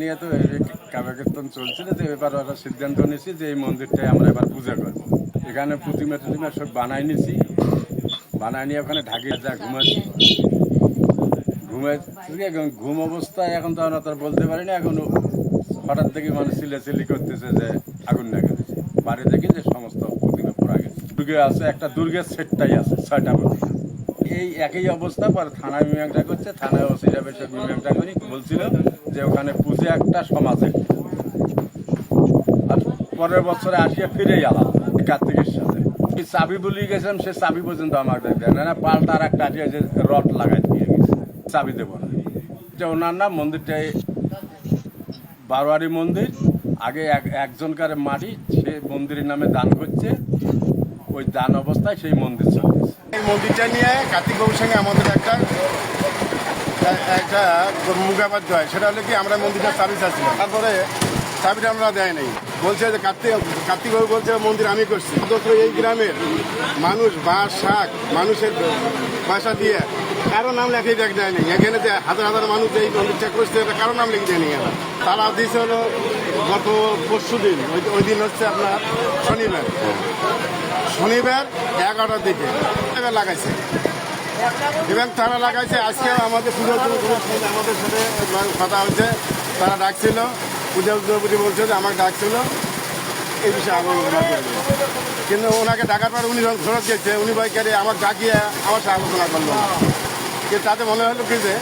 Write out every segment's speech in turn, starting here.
নিয়ে তো এই কাবাকীর্তন চলছিল তো এবার ওরা সিদ্ধান্ত নিয়েছি যে এই মন্দিরটাই আমরা এবার পূজা করব। এখানে প্রতিমা টুতিমা সব বানাই নিছি। বানাই নিয়ে ওখানে ঢাকিয়ে যা ঘুমাচ্ছি। ঘুমে এখন ঘুম অবস্থায় এখন তো আমরা তো আর বলতে পারি না, এখন হঠাৎ থেকে মানে চিল্লাচিল্লি করতেছে যে আগুন লেগে গেছে বাড়ি দেখি যে সমস্ত প্রতিমা পড়া গেছে। দুর্গে আছে, একটা দুর্গের সেটটাই আছে, ছয়টা প্রতিমা এই একই অবস্থা, পরে থানায় মীমাংসা করছে থানায় ওসি সাহেব এসে মীমাংসা করি বলছিল যে ওখানে পুজো একটা সমাজের আর পরের বছরে আসিয়া ফিরে গেলাম কার্তিকের সাথে। চাবি বলি গেছিলাম, সে চাবি পর্যন্ত আমাকে দেয় না না, পাল্টা আর একটা আছে যে রড লাগাই দিয়ে গেছে। চাবি দেবো না। যে ওনার নাম মন্দিরটাই বারোয়ারি মন্দির, আগে এক, একজনকার মাটি, সে মন্দিরের নামে দান করছে। ওই দান অবস্থায় সেই মন্দির চলতেছে এই মন্দিরটা নিয়ে কার্তিক বাবুর সঙ্গে আমাদের একটা একটা মুখাবাদ হয় সেটা হলো কি, আমরা মন্দিরটা চাবি চাচ্ছিলাম তারপরে চাবিটা আমরা দেয় নাই। বলছে যে কার্তিক কার্তিক বাবু বলছে, মন্দির আমি করছি। অথচ এই গ্রামের মানুষ, বাঁশ, শাক, মানুষের বাসা দিয়ে কারও নাম লেখে দেখ দেয় নাই। এখানে যে হাজার হাজার মানুষ এই মন্দিরটা করছে, এটা কারও নাম লিখে দেয়নি এরা। তারা দিয়েছে হলো গত পরশু দিন, ওই দিন হচ্ছে আপনার শনিবার। শনিবার এগারোটার দিকে এবার লাগাইছে। এবং তারা লাগাইছে, আজকে আমাদের পুজো আমাদের সাথে কথা হয়েছে। তারা ডাকছিল, পূজা উদ্যোগপতি বলছে যে আমাকে ডাকছিল। এই বিষয়ে আলোচনা করবে কিন্তু ওনাকে ডাকার পর উনি ফেরত গেছে। উনি বাইকারে আমার ডাকিয়ে, আমার সাথে আলোচনা করল না। তাদের মনে হলো কি যে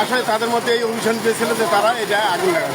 আসলে তাদের মধ্যে এই অনুষ্ঠান পেয়েছিল যে তারা এটা আগুন লাগাবে